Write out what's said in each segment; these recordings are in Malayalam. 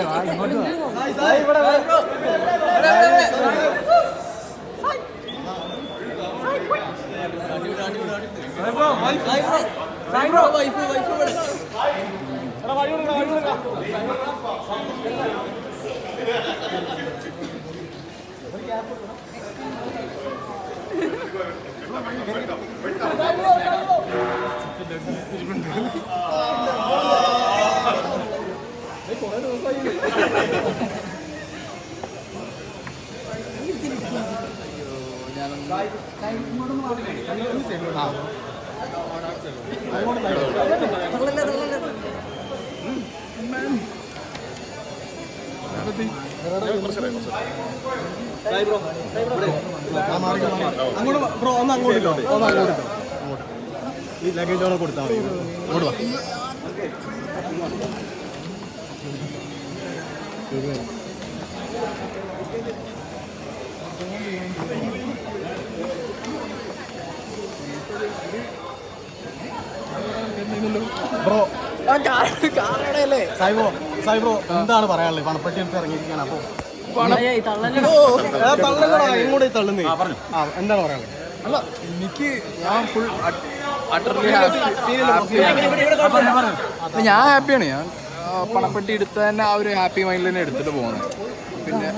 അങ്ങോട്ട് അങ്ങോട്ട് ബ്രോ ഒന്ന് ഈ ലഗേജ് അവിടെ കൊടുത്താൽ മതി അങ്ങോട്ട് വാ ബ്രോ. കാറടയല്ലേ? സൈബ്രോ സൈബ്രോ എന്താണ് പറയാനുള്ളത്? പണപ്പെട്ടി എടുത്ത് ഇറങ്ങിയിരിക്കുകയാണ്. അപ്പോൾ എങ്ങോട്ട് തള്ളുന്നേ. ആ എന്താണ് പറയാനുള്ളത്? അല്ല എനിക്ക് ഞാൻ ഫുൾ ഞാൻ ഹാപ്പിയാണ് ഞാൻ പണപ്പെട്ടി എടുത്ത തന്നെ ആ ഒരു ഹാപ്പി മൈൻഡിൽ തന്നെ എടുത്തിട്ട് പോകുന്നത് പിന്നെ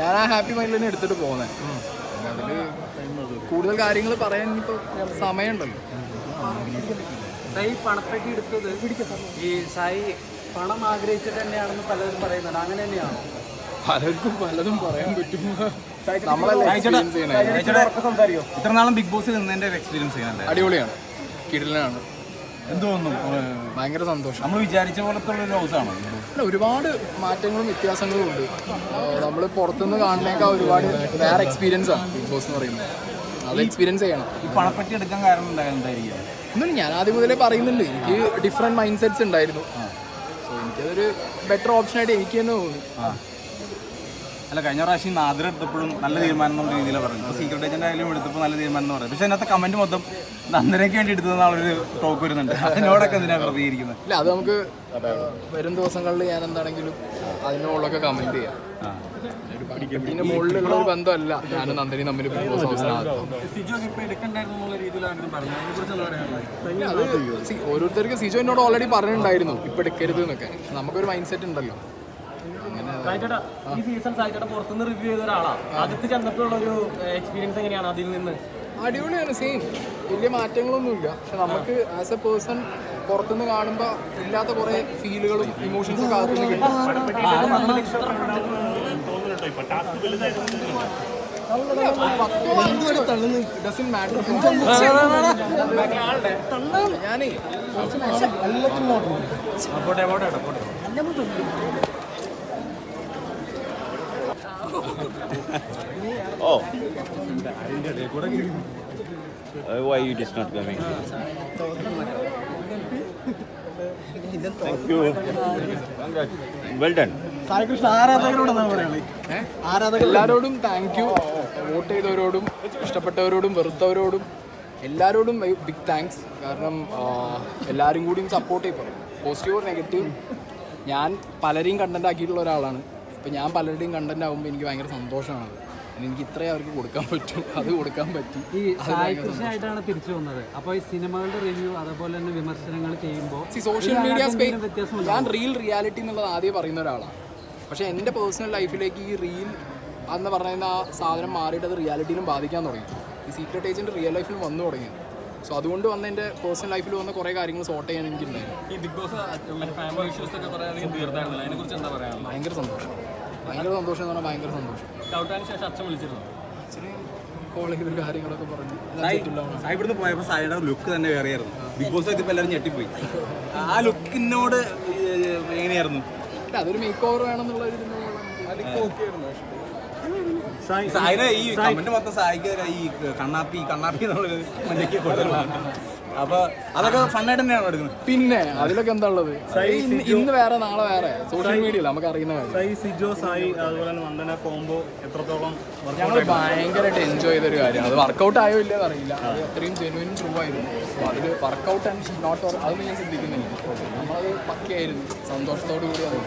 ഞാൻ ആ ഹാപ്പി മൈൻഡിൽ തന്നെ എടുത്തിട്ട് പോകുന്നത് അതിൽ കൂടുതൽ കാര്യങ്ങൾ പറയാൻ ഇപ്പൊ സമയമുണ്ടല്ലോ. സായി പണപ്പെട്ടി എടുത്തത് ഈ സായി പണം ആഗ്രഹിച്ചിട്ട് തന്നെയാണെന്ന് പലരും പറയുന്നുണ്ട്. അങ്ങനെ തന്നെയാണോ? പലർക്കും പലതും പറയാൻ പറ്റും. ഇത്ര നാളും ബിഗ് ബോസ് നിന്നതിന്റെ ഒരു എക്സ്പീരിയൻസ് ചെയ്യുന്നുണ്ട്. അടിപൊളിയാണ്. കിടലാണ് എന്ത് തോന്നുന്നു ഭയങ്കര സന്തോഷം. നമ്മൾ വിചാരിച്ച പോലത്തെ ഒരു ഹൗസ് ആണോ? അല്ല, ഒരുപാട് മാറ്റങ്ങളും വ്യത്യാസങ്ങളും ഉണ്ട്. നമ്മൾ പുറത്തുനിന്ന് കാണുന്നേക്കാൾ ഒരുപാട് വേറെ എക്സ്പീരിയൻസ് ആണ് ബിഗ് ബോസ് എന്ന് പറയുന്നത്. അത് എക്സ്പീരിയൻസ് ചെയ്യണം. ഈ പണപ്പെട്ടി എടുക്കാൻ കാരണം എന്തായിരിക്കും? ഒന്നും ഞാൻ ആദ്യം മുതലേ പറയുന്നുണ്ട്. എനിക്ക് ഡിഫറെന്റ് മൈൻഡ് സെറ്റ്സ് ഉണ്ടായിരുന്നു സോ എനിക്കതൊരു ബെറ്റർ ഓപ്ഷനായിട്ട് എനിക്ക് തന്നെ തോന്നി ആ. അല്ല കഴിഞ്ഞ പ്രാവശ്യം നാദിര എടുത്തപ്പോഴും നല്ല തീരുമാനം എന്നുള്ള രീതിയിലാണ് പറഞ്ഞത്. ഇപ്പോൾ സീക്രട്ട് ഏജന്റ് ആയാലും എടുത്തപ്പോൾ നല്ല തീരുമാനം എന്ന് പറയുന്നത്. പക്ഷേ അതിനകത്ത് കമന്റ് മൊത്തം നന്ദനയ്ക്ക് വേണ്ടി എടുത്തതെന്നുള്ളൊരു ടോക്ക് വരുന്നുണ്ട്. അതിനോടൊക്കെ എന്തിനാണ് പ്രതികരിക്കുന്നത്? ഇല്ല അത് നമുക്ക് വരും ദിവസങ്ങളിൽ ഞാൻ എന്താണെങ്കിലും അതിനോടൊക്കെ കമന്റ് ചെയ്യാം. ഇതിന്റെ മുകളിലുള്ള ഒരു ബന്ധമല്ല. ഞാനും നന്ദിനി തമ്മിൽ ബിഗ് ബോസ് ഹൗസിനകത്ത് ഇല്ല, അത് see, ഓരോരുത്തർക്ക് സിജോ എന്നോട് ഓൾറെഡി പറഞ്ഞിട്ടുണ്ടായിരുന്നു. ഇപ്പൊ എടുക്കരുത് എന്നൊക്കെ. നമുക്കൊരു മൈൻഡ് സെറ്റ് ഉണ്ടല്ലോ. സായിച്ചേട്ടാ ഈ സീസൺ സായിച്ചേട്ടാ പുറത്തുനിന്ന് റിവ്യൂ ചെയ്ത ഒരാളാണ് അകത്ത് ചെന്നപ്പോഴുള്ള ഒരു എക്സ്പീരിയൻസ് എങ്ങനെയാണ് അതിൽ നിന്ന്? അടിപൊളിയാണ് സെയിം വലിയ മാറ്റങ്ങളൊന്നുമില്ല. പക്ഷെ നമുക്ക് ആസ് എ പേഴ്സൺ പുറത്തുനിന്ന് കാണുമ്പോൾ ഇല്ലാത്ത കുറേ ഫീലുകളും ഇമോഷൻസും ഒക്കെ അകത്തുനിന്ന് കിട്ടും. Doesn't matter. ഞാനേ Oh. Uh, why it is not coming? Thank you. Well done. എല്ലാവരോടും താങ്ക് യു വോട്ട് ചെയ്തവരോടും ഇഷ്ടപ്പെട്ടവരോടും വെറുത്തവരോടും എല്ലാവരോടും ബിഗ് താങ്ക്സ് കാരണം എല്ലാവരും കൂടിയും സപ്പോർട്ട് ചെയ്യപ്പെടും പോസിറ്റീവ് ഓർ നെഗറ്റീവ് ഞാൻ പലരെയും കണ്ടന്റ് ആക്കിയിട്ടുള്ള ഒരാളാണ് ഇപ്പം ഞാൻ പലരുടെയും കണ്ടന്റ് ആകുമ്പോൾ എനിക്ക് ഭയങ്കര സന്തോഷമാണ് എനിക്ക് ഇത്രയും അവർക്ക് കൊടുക്കാൻ പറ്റും. അത് കൊടുക്കാൻ പറ്റി. ഈ സായി കൃഷ്ണയായിട്ടാണ് തിരിച്ചു വന്നത്. അപ്പോൾ ഈ സിനിമകളുടെ റിവ്യൂ അതേപോലെ തന്നെ വിമർശനങ്ങൾ ചെയ്യുമ്പോൾ സോഷ്യൽ മീഡിയ സ്പേസ് ഞാൻ റിയൽ റിയാലിറ്റി എന്നുള്ളത് ആദ്യം പറയുന്ന ഒരാളാണ്. പക്ഷേ എന്റെ പേഴ്സണൽ ലൈഫിലേക്ക് ഈ റീൽ എന്ന് പറയുന്ന ആ സാധനം മാറിയിട്ട് അത് റിയാലിറ്റിയിലും ബാധിക്കാൻ തുടങ്ങി. ഈ സീക്രട്ട് ഏജന്റ് റിയൽ ലൈഫിൽ വന്നു തുടങ്ങി. സോ അതുകൊണ്ട് വന്ന എന്റെ പേഴ്സണൽ ലൈഫിൽ വന്ന കുറേ കാര്യങ്ങൾ സോർട്ട് ചെയ്യാൻ എനിക്കുണ്ടായിരുന്നു. ഈ ബിഗ് ബോസ് ഫാമിലി ഇഷ്യൂസ് ഒക്കെ പറയുകയാണെങ്കിൽ തീർത്തായിരുന്നില്ല. അതിനെ കുറിച്ച് എന്താ ഭയങ്കര സന്തോഷം. ഭയങ്കര സന്തോഷം എന്ന് പറഞ്ഞാൽ ഭയങ്കര സന്തോഷം. ഔട്ടാന് ശേഷം അച്ഛൻ വിളിച്ചിരുന്നു? ഇച്ചിരി കോൾ ചെയ്ത് കാര്യങ്ങളൊക്കെ പറഞ്ഞു. ഇവിടുന്ന് പോയപ്പോൾ സായിയുടെ ലുക്ക് തന്നെ വേറെയായിരുന്നു. ബിഗ് ബോസ് എത്തിയപ്പോൾ എല്ലാവരും ഞെട്ടിപ്പോയി. ആ ലുക്കിനോട് എങ്ങനെയായിരുന്നു? അതൊരു മേക്ക് ഓവർ വേണമെന്നുള്ള ഒരു ഇതിനുള്ള സായിനെ ഈ കമന്റ് മൊത്തം സായിക്ക് ഈ കണ്ണാപ്പി കണ്ണാപ്പി എന്നുള്ളത് മഞ്ഞയ്ക്ക് കൊടുത്തിട്ടുണ്ട് അപ്പൊ അതൊക്കെ ഫണ്ണായിട്ട് തന്നെയാണ് എടുക്കുന്നത്? പിന്നെ അതിലൊക്കെ എന്താ ഉള്ളത്? ഇന്ന് ഇന്ന് വേറെ നാളെ വേറെ. സോഷ്യൽ മീഡിയയിൽ നമുക്ക് അറിയുന്ന കാര്യം. സായി സിജോ സായി അതുപോലെ വന്ദന കോംബോ എത്രത്തോളം ഞങ്ങൾ ഭയങ്കരമായിട്ട് എൻജോയ് ചെയ്തൊരു കാര്യമാണ്. അത് വർക്കൗട്ട് ആയോ ഇല്ലെന്ന് അറിയില്ല അത് അത്രയും ജെനുവിൻ ട്രൂ ആയിരുന്നു. സോ അതിൽ work out and not or അതൊന്നും ഞാൻ ചിന്തിക്കുന്നില്ല. നമ്മളത് പക്കയായിരുന്നു. സന്തോഷത്തോടു കൂടി വന്നു.